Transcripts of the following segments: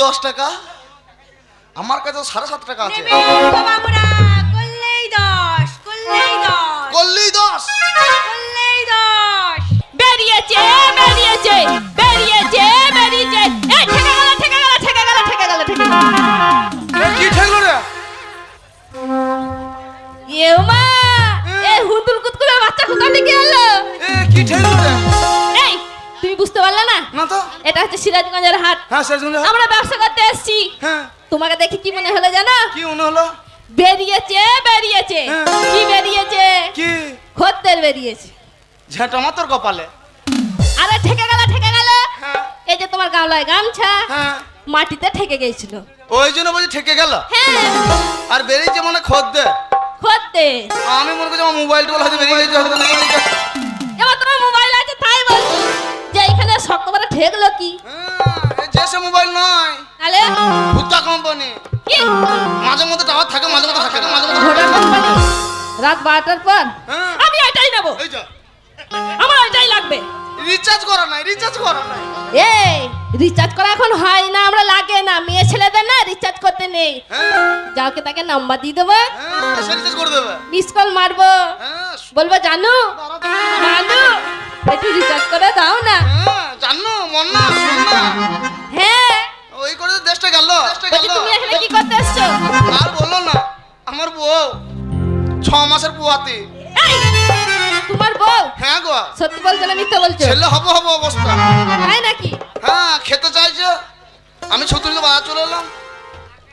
দশ টাকা? আমার কাছে সাড়ে সাত টাকা আছে। নেবেন গো বাবুরা করলেই দশ করলেই দশ। করলি দশ? করলেই দশ। বেরিয়েছে বেরিয়েছে বেরিয়েছে বেরিয়েছে। এই ঠেকে গেল ঠেকে গেল ঠেকে গেল ঠেকে গেল ঠেকে গেল। এ, কি ঠেকলো রে? এ মা এ হুতুল কুতকুলে বাচ্চা কোথা থেকে এলো? এ কি ঠেকলো রে? না তো? এটা হচ্ছে সিরাজগঞ্জের হাট। হ্যাঁ গুলো আমরা ব্যবসা করতে এসেছি। হ্যাঁ। তোমাকে দেখে কি মনে হলো জানো? কি মনে হলো? বেরিয়েছে বেরিয়েছে। হ্যাঁ। কি বেরিয়েছে? কি? খদ্দের বেরিয়েছে। ঝেঁটা মাতর কপালে। আরে ঠেকে গেল ঠেকে গেল। হ্যাঁ। এই যে তোমার গামলায় গামছা হ্যাঁ। মাটিতে ঠেকে গেছিল। ওই জন্য বলছি ঠেকে গেল? হ্যাঁ। আর বেরিয়েছে মানে খদ্দে খদ্দে আমি মনে করছি আমার মোবাইল টোবাইল হয়তো বেরিয়ে গেছে হয়তো এবার তোমার মোবাইল আছে তাই বলছি। যে এখানে শক্ত করে ঠেকলো কি? হ্যাঁ, জেসে মোবাইল নয়। তাহলে? ভুত্তা কোম্পানি মাঝে মধ্যে টাওয়ার থাকে মাঝে মধ্যে থাকে মাঝে মধ্যে না। কোম্পানি রাত বারোটার পর? হ্যাঁ। আমি এটাই নেব। এই আমার এটাই লাগবে। রিচার্জ করা নাই রিচার্জ করা নাই। এই রিচার্জ করা এখন হয় না আমরা লাগে না। মেয়ে ছেলেদের না রিচার্জ করতে নেই। হ্যাঁ। যাওকে তাকে নাম্বার দিয়ে দেবো। রিচার্জ করে দেবে। মিস কল মারবো। বলব জানু? জানু? একটু রিচার্জ করে দাও না। হ্যাঁ জানো মন না শোন না হ্যাঁ। ওই করে তো দেশটা গেল দেশটা বলছি গেল। তুমি এখানে কি করতে এসছো আর বলল না আমার বউ ছ মাসের তোমার বউ? হ্যাঁ গো। সত্যি বলছো না মিথ্যে বলছো? ছেলে হব হব অবস্থা। তাই নাকি? হ্যাঁ খেতে চাইছে। আমি ছতুরিকে বাজার চলে এলাম।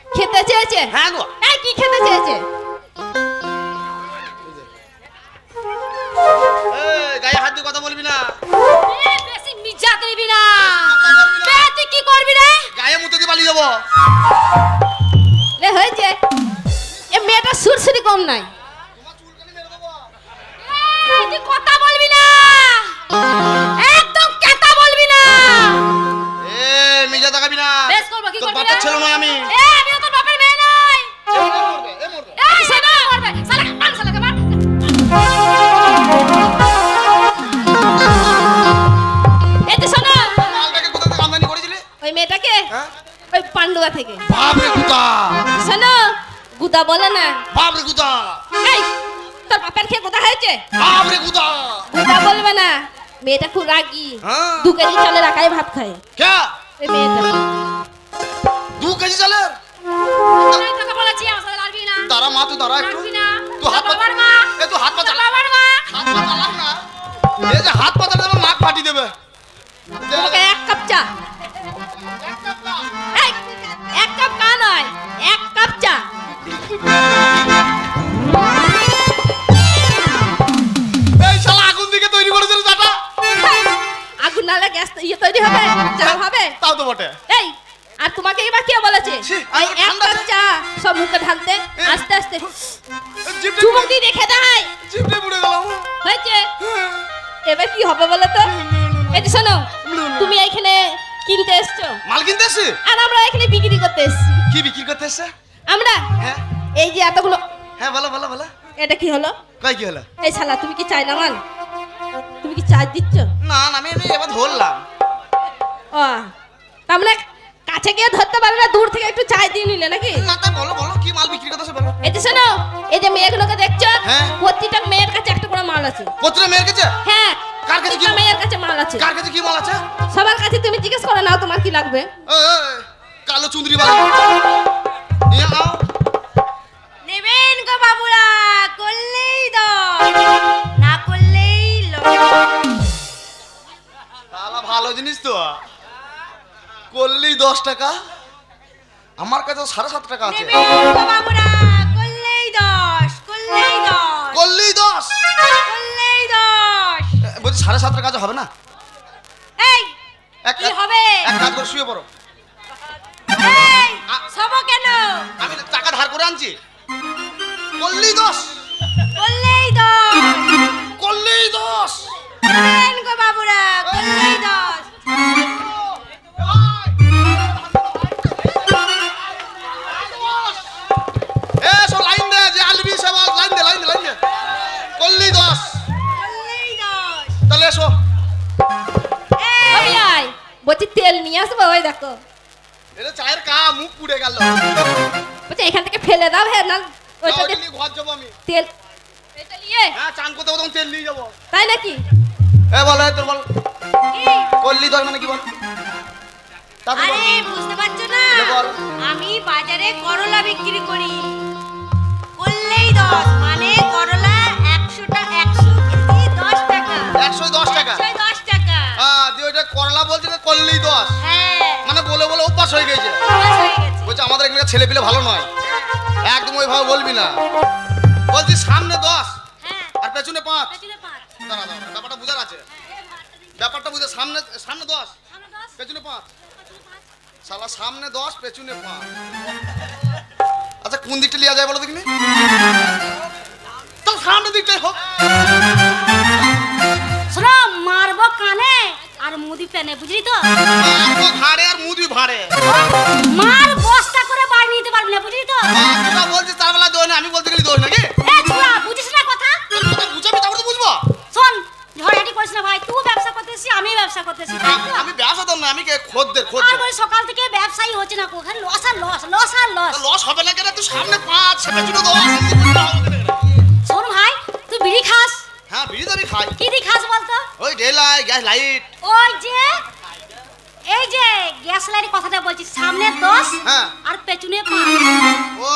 খেতে চেয়েছে? হ্যাঁ গো। এই কি খেতে চেয়েছে? গায়ে হাত দিয়ে কথা বলবি না। এ, বেশি মিজাত নিবি না। বে, তুই কি করবি রে? গায়ে মুতে দিয়ে পালিয়ে যাব। রে হয়েছে এ মেয়েটা সুরসুরি কম নাই। এই, তুই কথা বলবি না। একদম কথা বলবি না। এ মিজা তাকাবি না। বেশ করব, কি তোর করবি বাপের রে? ছেলে নয় আমি। এ পান্ডুয়া থেকে। বাপরে গুদা শোনো গুদা বলে না। বাপরে গুদা এই তোর বাপের খেয়ে কোথা হয়েছে? বাপরে গুদা গুদা বলবে না। মেয়েটা খুব রাগি। হ্যাঁ। দু কেজি চালের একাই ভাত খায়। কে? ওই মেয়েটা। দু কেজি চালের? তোকে বলেছি আমার সাথে লাগবি না। দাঁড়া মা তুই দাঁড়া একটু। তুই হাত পা এ তুই হাত পা চালা। এসছো মাল কিনতে আর আমরা এখানে বিক্রি করতে এসছি। কি বিক্রি করতে আমরা? হ্যাঁ। এই যে এতগুলো হ্যাঁ বলো বলো বলো। এটা কি হলো? কই কি হলো? এই শালা তুমি কি চাই না মাল? তুমি কি চার্জ দিচ্ছ? না না আমি এবার ধরলাম। ও তার মানে কাছে গিয়ে ধরতে পারবে না দূর থেকে একটু চাই দিয়ে নিলে নাকি? না তাই বলো বলো কি মাল বিক্রি করতেছে বলো। এই যে শোনো এই যে মেয়েগুলোকে দেখছ হ্যাঁ। প্রতিটা মেয়ের কাছে একটা করে মাল আছে। পত্রে মেয়ের কাছে? হ্যাঁ কার কাছে কি মেয়ের কাছে মাল আছে। কার কাছে কি মাল আছে? সবার কাছে তুমি জিজ্ঞেস করে নাও তোমার কি লাগবে। কালো চুন্দ্রি বাল ইয়া আও। নেবেন গো বাবুরা করলেই দশ না করলেই লস তাহলে ভালো জিনিস তো। করলেই দশ টাকা। আমার কাছে সাড়ে সাত টাকা আছে। নেবেন গো বাবুরা করলেই দশ করলেই দশ করলেই দশ। এ, সাড়ে সাতটার কাজ হবে না? এই এক কি হবে? এক কাজ করে শুয়ে পড়ো। এই কেন? আমি তো টাকা ধার করে আনছি। করলেই দোষ। করলেই দোষ। করলেই দোষ। বাবুরা করলেই দশ বলে হয়ে গেছে। বলছে আমাদের এখানে ছেলে পিলে ভালো নয়। একদম ওইভাবে বলবি না। বলছি সামনে দশ আর পেছনে পাঁচ। দাঁড়া দাঁড়া ব্যাপারটা বুঝার আছে। ব্যাপারটা বুঝে সামনে সামনে দশ পেছনে পাঁচ। শালা সামনে দশ পেছনে পাঁচ। আচ্ছা কোন দিকটা লিয়া যায় বলো দেখিনি? তো সামনে দিকটাই হোক। মারবো মুদি পেনে বুঝলি তো? ঘাড়ে আর মুদি ভাড়ে মার বস্তা করে বাড়ি নিতে পারবি না বুঝলি তো? তোরা বলছিস তার বেলা দোষ না আমি বলতে গেলে দোষ নাকি? এ ছোড়া বুঝিস না কথা? তোর কথা বুঝাবি তারপরে তো বুঝব। শোন ঝড়াটি করিস না ভাই তুই ব্যবসা করতেছিস আমি ব্যবসা করতেছি আমি ব্যবসা তো না আমি কে খদ্দের আর খদ্দের বলি সকাল থেকে ব্যবসায়ী হচ্ছে না কোখানে লস আর লস লস আর লস। লস হবে না কেন? তুই সামনে পাঁচ পেছনে দশ শোন ভাই তুই বিড়ি খাস? হ্যাঁ বিড়ি তো আমি খাই। কি দি খাস বলতো? ওই ডেলাই গ্যাস লাইট। ওই যে এই যে গ্যাস লাইটের কথাটা বলছি সামনে দশ হ্যাঁ। আর পেছনে পাঁচ। ও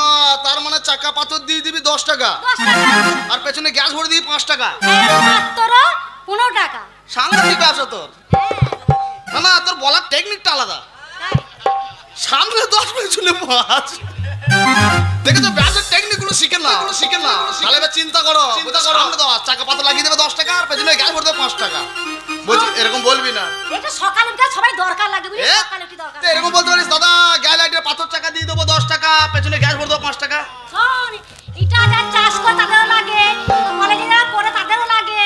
তার মানে চাকা পাথর দিয়ে দিবি দশ টাকা। দশ টাকা। আর পেছনে গ্যাস ভরে দিবি পাঁচ টাকা। মাত্র পনেরো টাকা। সাংঘাতিক ব্যবসা তোর? না না তোর বলার টেকনিকটা আলাদা। সামনে দশ পেছনে পাঁচ। দেখেছ ব্যবসার টেকনিক শিখে না শিখে না তাহলে এবার চিন্তা করো। চিন্তা করো। সামনে দশ চাকা পাথর লাগিয়ে দেবে দশ টাকা আর পেছনে গ্যাস ভরে পাঁচ টাকা। বলছি এরকম বলবি না। এটা সকালে উঠে সবাই দরকার লাগে বুঝলি? সকালে উঠে দরকার এরকম বলতে পারিস দাদা গ্যাস লাইটের পাথর টাকা দিয়ে দেবো দশ টাকা পেছনে গ্যাস ভরে দেবো পাঁচ টাকা শোন এটা যা চাষ করে তাদেরও লাগে কলেজে যারা পড়ে তাদেরও লাগে।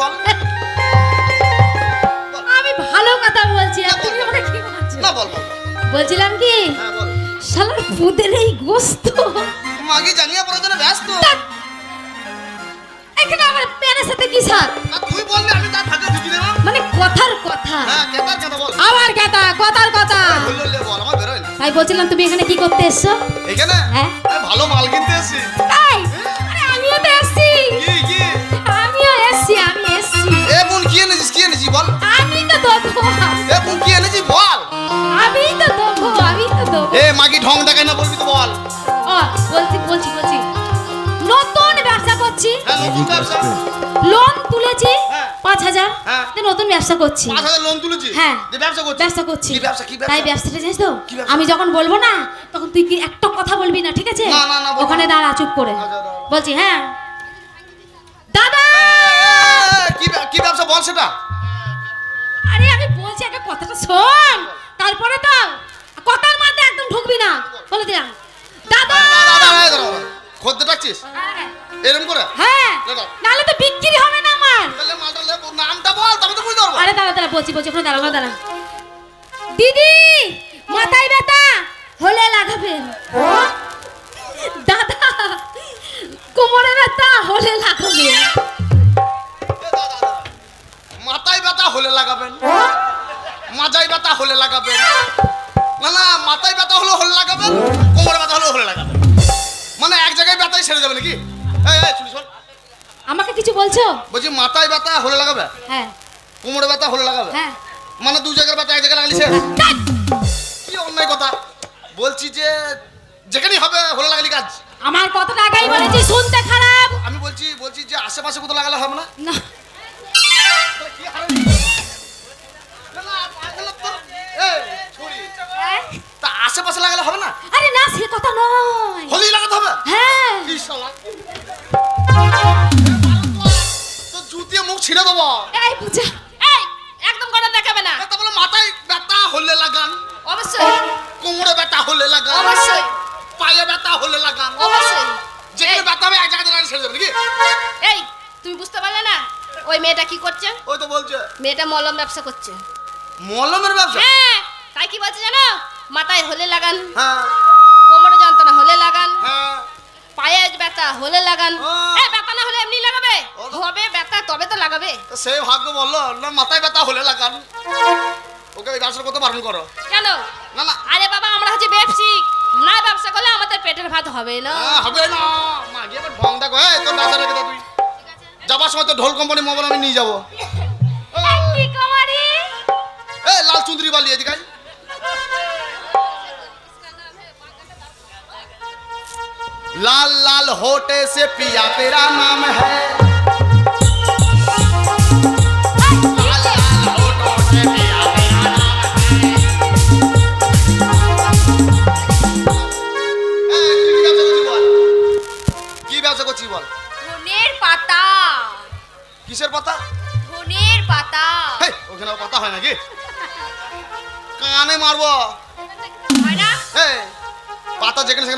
বল বল? আমি ভালো কথা বলছি তুমি আমাকে কি বলছো না বল বল। বলছিলাম কি? হ্যাঁ বল। শালার ফুদের এই গোস্ত। মাগি জানিয়ে পড়ার জন্য ব্যস্ত? এখানে আমার প্যানের সাথে কি সাথ তুই বললে আমি তার ফাঁকে ঢুকি দেবো। মানে কথার কথা। হ্যাঁ কেতার কথা বল। আমার কথা কথার কথা। বলল বল আমার বেরোয় তাই বলছিলাম তুমি এখানে কি করতে এসছো? এখানে? হ্যাঁ। ভালো মাল কিনতে এসছি। তাই তো দেবো এ বোন কি এনেছিস বল। আমি তো দেবো আমি তো দেবো এ মাগি ঢং দেখাই না বলবি তো বল। ও বলছি বলছি বলছি নতুন ব্যবসা। করছি হ্যাঁ নতুন ব্যবসা। লোন তুলেছি হ্যাঁ। পাঁচ হাজার। হ্যাঁ। নতুন ব্যবসা করছি। পাঁচ হাজার লোন তুলেছি? হ্যাঁ। ব্যবসা করছিস ব্যবসা করছি। কি ব্যবসা কি ব্যবসা? তাই ব্যবসাটা জানিস তো? আমি যখন বলব না তখন তুই কি একটা কথা বলবি না ঠিক আছে? ওখানে দাঁড়া চুপ করে। আচ্ছা, বলছি হ্যাঁ। দাদা! কি ব্যবসা বল সেটা? আরে আমি বলছি একটা কথাটা শোন। তারপরে তো কথার মধ্যে একদম ঢুকবি না। বলে দিলাম। দাদা! দাদা, দাদা, দাদা, দাদা। খদ্দের ডাকছিস? হ্যাঁ, এরকম করে? হ্যাঁ। দাদা। নাহলে তো বিক্রি হবে না আমার। তাহলে মালটা লে, নামটা বল তবে তো বুঝতে পারব। আরে দাঁড়া দাঁড়া বলছি বলছি ওখানে দাঁড়া ওখানে দাঁড়া দিদি মাথায় ব্যথা। হলে লাগাবেন। দাদা কোমরে ব্যথা হলে লাগাবেন। হলে লাগাবেন। মাজায় ব্যথা হলে লাগাবেন। না না মাথায় ব্যথা হলে হলে লাগাবেন কোমরে ব্যথা হলে হলে লাগাবেন। মানে এক জায়গায় ব্যথাই সেরে যাবে নাকি? আমাকে কিছু বলছো? বলছি মাথায় ব্যথা হলে লাগাবে? হ্যাঁ। কোমরে ব্যথা হলে লাগাবে? হ্যাঁ। মানে দু জায়গার ব্যথা এক জায়গায় লাগলি শেষ ধ্যাৎ! কি অন্যায় কথা? বলছি যে যেখানেই হবে হলে লাগালি কাজ। আমার কথাটা আগেই বলেছি শুনতে খারাপ। আমি বলছি বলছি যে আশেপাশে কোথাও লাগালে হবে না? না। তো-। হ্যাঁ? তা আশেপাশে লাগালে হবে না আরে না সে কথা নয়। হলেই লাগাতে হবে? হ্যাঁ। কি শালা? তো জুতিয়ে মুখ ছিঁড়ে দেবো। এই বুঝা এই একদম কথা দেখাবে না। তা বলে মাথায় ব্যথা হলে লাগান। অবশ্যই। কোমরে ব্যথা হলে লাগান। অবশ্যই। পায়ে ব্যথা হলে লাগান। অবশ্যই। যেখানে ব্যথা হবে এক ছেড়ে নাকি? এই তুমি বুঝতে পারলে না? ওই মেয়েটা কি করছে? ওই তো বলছে। মেয়েটা মলম ব্যবসা করছে। মলমের ব্যবসা? হ্যাঁ তাই কি বলছে জানো? মাথায় হলে লাগান। হ্যাঁ। কোমরে যন্ত্রণা হলে লাগান। হ্যাঁ। পায়ে ব্যথা হলে লাগান। ও। এ ব্যথা না হলে এমনি লাগাবে। হবে ব্যথা তবে তো লাগাবে। তো সেই ভাগ্য বলল না মাথায় ব্যথা হলে লাগান। ওকে এই ব্যবসা করতে বারণ করো। কেন? না না। আরে বাবা আমরা হচ্ছে ব্যবসায়িক। না ব্যবসা করলে আমাদের পেটের ভাত হবে না। হ্যাঁ, হবে না। মা গিয়ে এবার ঢং দেখো এই তোর দাদা রেখে তুই। যাবার সময় তো ঢোল কোম্পানি মোবাইল আমি নিয়ে যাবো কি কুমারী এই লাল চুন্দরি বালি এদিকে আয়। लाल लाल होटे से पिया तेरा नाम है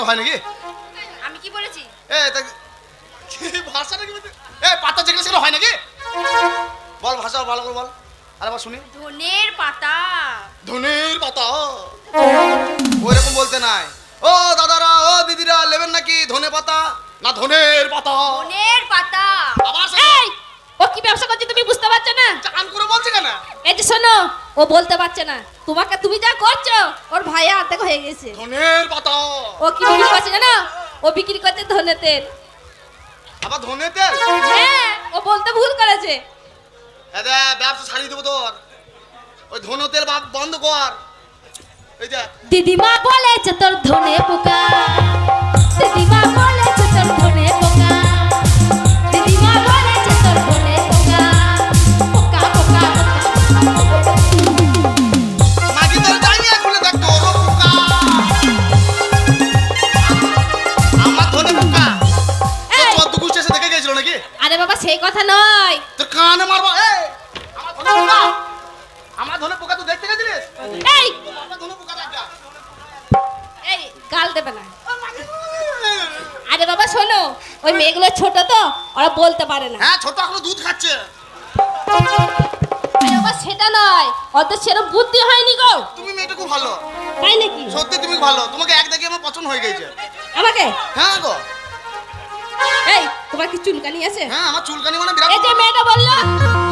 সেখানে হয় নাকি? আমি কি বলেছি? এ তা- কি ভাষা নাকি বলতে? এ পাতা যেগুলো সেগুলো হয় নাকি? বল ভাষা ভালো করে বল। আরে বল শুনি। ধনের পাতা। ধনের পাতা ওই রকম বলতে নাই। ও দাদারা ও দিদিরা নেবেন নাকি ধনে পাতা? না ধনের পাতা। ধনের পারছ না? চান করে বলছে কেন এই যে শোনো ও বলতে পারছে না। তোমাকে তুমি যা করছ ওর ভাই অর্ধেক হয়ে গেছে। ধনের পাতা। ও কি বিক্রি করছে জানো? ও বিক্রি করছে ধনে তেল। আবার ধনে তেল? হ্যাঁ ও বলতে ভুল করেছে। এ দে, ব্যবসা ছাড়িয়ে দেবো তোর। ওই ধনে তেল বন্ধ কর। এই যে। দিদিমা বলেছে তোর ধনে পোকা। দিদিমা বলেছে কি চুলকানি আছে? হ্যাঁ আমার চুলকানি মানে বিরাট এই যে মেয়েটা বলল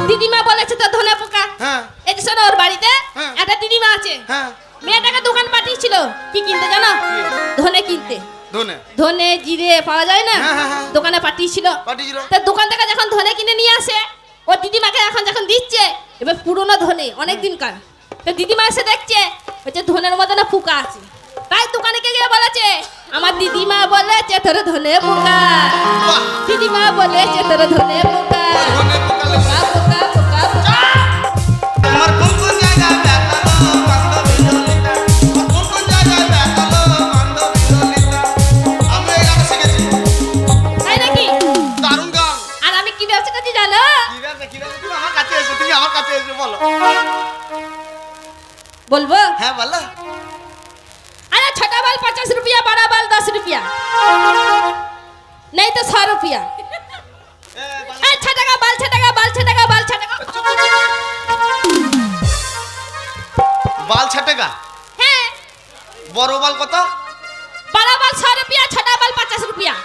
দিদিমা বলেছে তো ধনে পোকা। হ্যাঁ। এই যে শোনো ওর বাড়িতে হ্যাঁ। একটা দিদিমা আছে। হ্যাঁ। মেয়েটাকে দোকান পাঠিয়েছিল কি কিনতে জানো? ধনে কিনতে। ধনে। ধনে জিরে পাওয়া যায় না? হ্যাঁ, হ্যাঁ। দোকানে পাঠিয়েছিল। পাঠিয়েছিল। তা দোকান থেকে যখন ধনে কিনে নিয়ে আসে ও দিদিমাকে এখন যখন দিচ্ছে এবার পুরনো ধনে অনেক দিনকার। তো দিদিমা এসে দেখছে হচ্ছে ধনের মধ্যে না পোকা আছে। তাই দোকানে গিয়ে বলেছে আমার দিদিমা বলেছে তোর ধনে পোকা! দিদিমা বলেছে তোর ধনে পোকা। રૂપિયા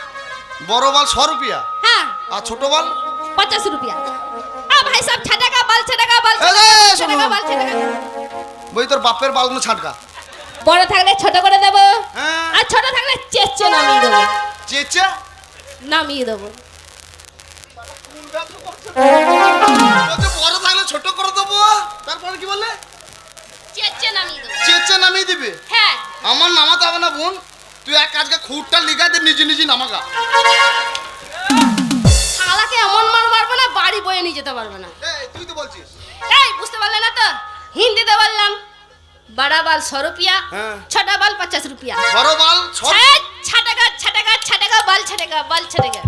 বড় বাল ছ রুপিয়া হ্যাঁ আর ছোট বাল পঞ্চাশ রুপিয়া আ ভাই সাহেব ছাটাকা বাল ছাটাকা বাল ছাটাকা বাল ছাটাকা বই তোর বাপের বাল কোনো ছাটকা বড় থাকলে ছোট করে দেবো আর ছোট থাকলে চেচে নামিয়ে দেবো চেচে নামিয়ে দেবো বড় থাকলে ছোট করে দেবো তারপরে কি বলে চেচে নামিয়ে দেবো চেচে নামিয়ে দিবে হ্যাঁ আমার নামাতে হবে না বোন তুই এক কাজকে খুঁটটা লিগা দে নিজে নিজে নামাগা আলাকে এমন মার মারবে না বাড়ি বয়ে নিয়ে যেতে পারবে না। এই তুই তো বলছিস। এই বুঝতে পারলে না তো? হিন্দিতে বললাম বড় বাল সো রুপিয়া হ্যাঁ। ছোট বাল পঞ্চাশ রুপিয়া। বড় বাল ছাটাকা ছাটাকা ছাটাকা বাল ছাটাকা বাল ছাটাকা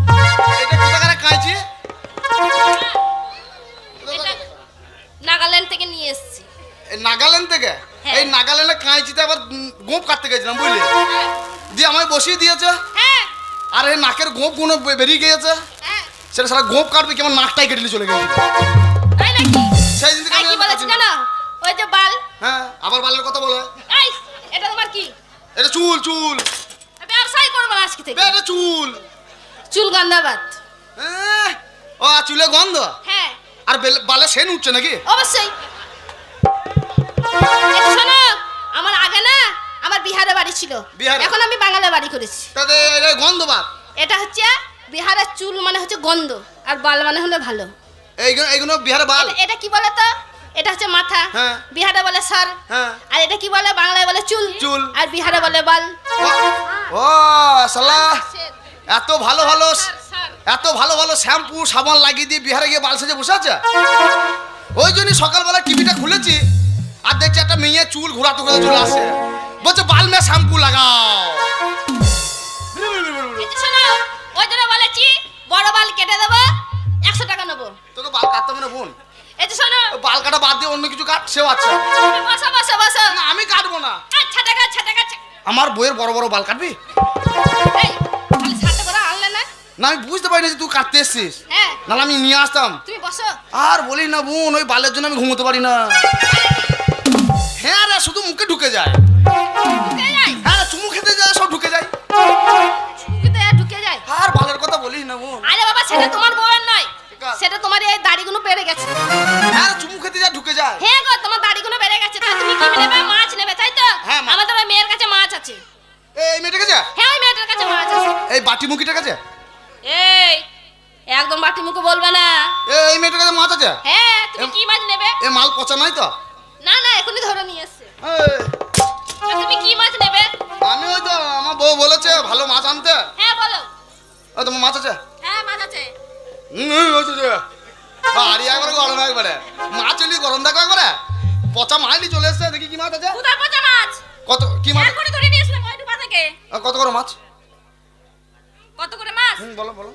এটা কোথাকার নাগাল্যান্ড থেকে নিয়ে এসেছি। নাগাল্যান্ড থেকে? হ্যাঁ। এই নাগাল্যান্ডে কাঁচিতে আবার গোপ কাটতে গেছিলাম বুঝলি? দিয়ে আমায় বসিয়ে দিয়েছে। হ্যাঁ। আর এই নাকের গোপগুলো বেরিয়ে গিয়েছে। হ্যাঁ। সেটা সারা গোপ কাটবে কেমন নাকটাই কেটে চলে গেছে সেই দিন থেকে তাই আমি কি আর বলেছি কাটি না। জানো? ওই যে বাল। হ্যাঁ আবার বালের কথা বলে। এই এটা তোমার কি? এটা চুল চুল। ব্যবসায় করব আজকে থেকে। এটা চুল। চুল গন্ধাবাদ হ্যাঁ, ও চুলে গন্ধ? হ্যাঁ। আর বেল- সেন উঠছে নাকি? অবশ্যই। শোনো আমার আগে না আমার বিহারে বাড়ি ছিল। বিহারে? এখন আমি বাঙালি বাড়ি করেছি। তাতে এটা গন্ধ বাদ এটা হচ্ছে বিহারের চুল মানে হচ্ছে গন্ধ আর বাল মানে হলে ভালো। এইগুলো এইগুলো বিহারে বাল। এটা- এটা কি বলে তো এটা হচ্ছে মাথা। হ্যাঁ। বিহারে বলে সর। হ্যাঁ। আর এটা কি বলে? বাংলায় বলে চুল। চুল। আর বিহারে বলে বাল। ও সালা এত ভালো ভালো এত ভালো ভালো শ্যাম্পু সাবান লাগিয়ে দিয়ে বিহারে গিয়ে বাল সেজে বসে আছে? ওই জন্যই সকালবেলা টিভিটা খুলেছি আর দেখছি একটা মেয়ে চুল ঘোরাতে ঘোরাতে চলে আসে। বলছে বাল মে শ্যাম্পু লাগাও। শোনো ওই জন্য বলেছি বড় বাল কেটে দেবো একশো টাকা নেব। তোকে বাল কাটতে হবে না বোন। এই যে শোনো। বাল কাটা বাদ দিয়ে অন্য কিছু কাট সেও আচ্ছা। বসো বসো বসো। না আমি কাটবো না। আচ্ছা টাকা আচ্ছা টাকা আচ্ছা। আমার বইয়ের বড় বড় বাল কাটবি? এই তাহলে সাথে করে আনলে না? না আমি বুঝতে পারিনি যে তুই কাটতে এসছিস। হ্যাঁ। নাহলে আমি নিয়ে আসতাম। তুমি বসো। আর বলি না বোন ওই বালের জন্য আমি ঘুমোতে পারি না। হ্যাঁ রে শুধু মুখে ঢুকে যায়। নাই তো? না না এখনই ধরে নিয়ে এসছে। এই, তুমি কি মাছ নেবে? আমি ওই তো আমার বউ বলেছে ভালো মাছ আনতে। হ্যাঁ বলো। ও তোমার মাছ আছে? হ্যাঁ মাছ আছে। হুম, যে। বাড়ি একবারে গরম একবারে। মাছ এলি গরম দেখো একবারে। পচা মাইলি চলে এসছে দেখি কি মাছ আছে। কোথায় পচা মাছ? কত কি মাছ? এখনই ধরে নিয়ে এসলাম ওই ডুবা থেকে। কত করে মাছ? কত করে মাছ? হুম বলো বলো।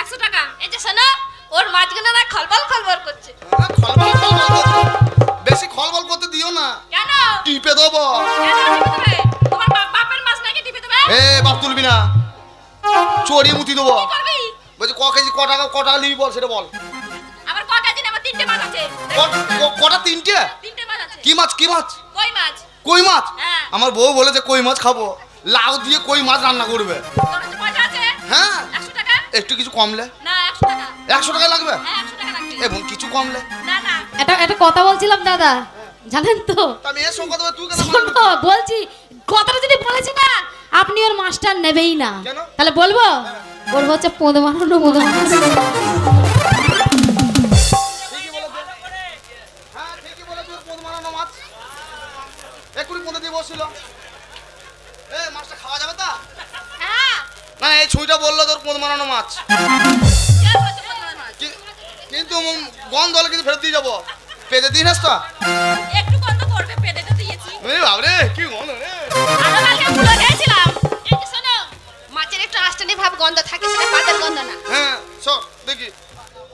একশো টাকা। এই যে শোনো ওর মাছগুলো না খলবল খলবল করছে। আ, খলবল খলবল করতে। বেশি খলবল করতে দিও না। কেন? টিপে দেবো। তোমার বাপের মাছ নাকি টিপে দেবে? এ বাপ তুলবি না। চড়িয়ে মুতি দেবো। বলছি ক কেজি ক টাকা ক টাকা নিবি বল সেটা বল। আমার কটা দিন আমার তিনটে মাছ আছে। কটা তিনটে? তিনটে মাছ আছে। কি মাছ কি মাছ? কই মাছ? কই মাছ? হ্যাঁ। আমার বউ বলেছে কই মাছ খাব। লাউ দিয়ে কই মাছ রান্না করবে। হ্যাঁ। একটু কিছু কমলে একশো টাকা লাগবে? হ্যাঁ একশো টাকা লাগবে। এবং কিছু কমলে না না। এটা একটা কথা বলছিলাম দাদা। জানেন তো? আমি এর সঙ্গে কথা তুই কেন বলছি কথাটা যদি বলেছি না আপনি ওর মাস্টার নেবেই না। তাহলে বলব? ওর হচ্ছে পোদ মারানো। হ্যাঁ, পোদ পোদে খাওয়া যাবে তা? হ্যাঁ। না, এই ছুঁইটা বলল তোর পোদ মারানো মাছ। কিন্তু গন্ধ হলে কিন্তু ফেরত দিয়ে যাব। তো? একটু কত করবে পেটে তো দিয়েছি। এ বাবরে, কি গন্ধ রে। আমরা কালকে ভুলে গেছিলাম এই শোনো মাছের একটু আষ্টানি ভাব গন্ধ থাকে সেটা পাতের গন্ধ না। হ্যাঁ, দেখি।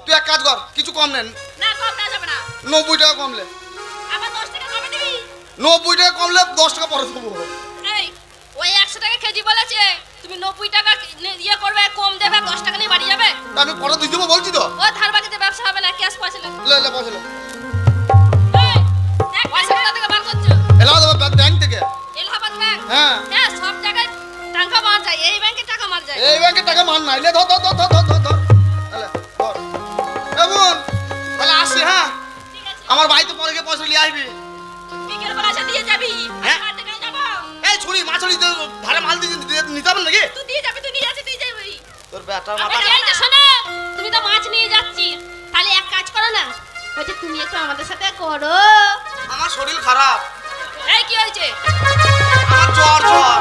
তুই এক কাজ কর কিছু কম নেন। না কম দেওয়া যাবে না। নব্বই টাকা কমলে আবার দশ টাকা কমে দিবি? নব্বই টাকা কমলে দশ টাকা পরে দেবো। এই ওই একশো টাকা কেজি বলেছে। তুমি নব্বই টাকা নে- ইয়ে করবে কম দেবে দশ টাকা নিয়ে বাড়ি যাবে? তা আমি পরে দিয়ে দেবো বলছি তো? ও ধার বাকিতে ব্যবসা হবে না ক্যাশ পয়সা নেবে। লে লে পয়সা লে। পয়সা কোথা থেকে বার করছ? এলাহাবাদ ব্যাংক থেকে। এলাহাবাদ ব্যাংক? হ্যাঁ। হ্যাঁ সব জায়গায় টাকা মার যায় এই ব্যাংকে টাকা মার যায়। এই ব্যাংকে টাকা মান নাই লে ধর ধর ধর ধর ধর ধর এমন তাহলে আসি হ্যাঁ? আমার বাড়িতে পরে গিয়ে পয়সা নিয়ে আসবি। ছুরি মাছ ছুরি ধারে মাল দিয়ে নিতে হবে নাকি? তুই দিয়ে যাবি তুই নিয়ে আছে তুই যাবি। তোর বেটা মাথা এই যে শোনো তুমি তো মাছ নিয়ে যাচ্ছি। তাহলে এক কাজ করো না বলছে তুমি একটু আমাদের সাথে করো। আমার শরীর খারাপ। এই কি হয়েছে? আমার জ্বর জ্বর।